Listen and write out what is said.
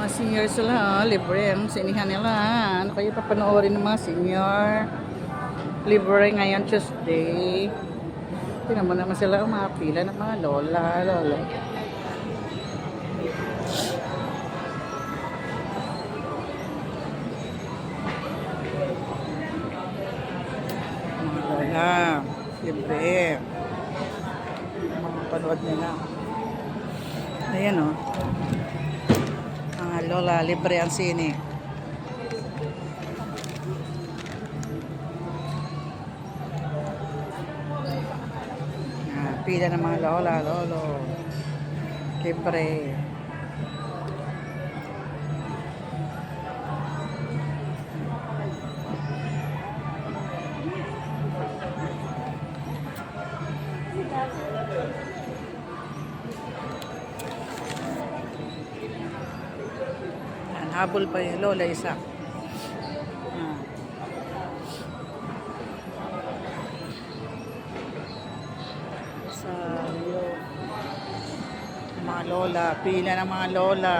Mga senior sila, libre ang sinihan nila. Ano kayo papanoorin ng mga senior? Libre ngayon Tuesday. Tingnan mo naman sila umapila ng mga lola, lolo. Mga lola, libre. Mga panood nila. Ayan o. Oh. Lola, libre ang sine. Ah, pila ng mga lola, lolo. Libre. Yan, habol pa yung lola isa. Ah. Sa mga lola, pila ng mga lola.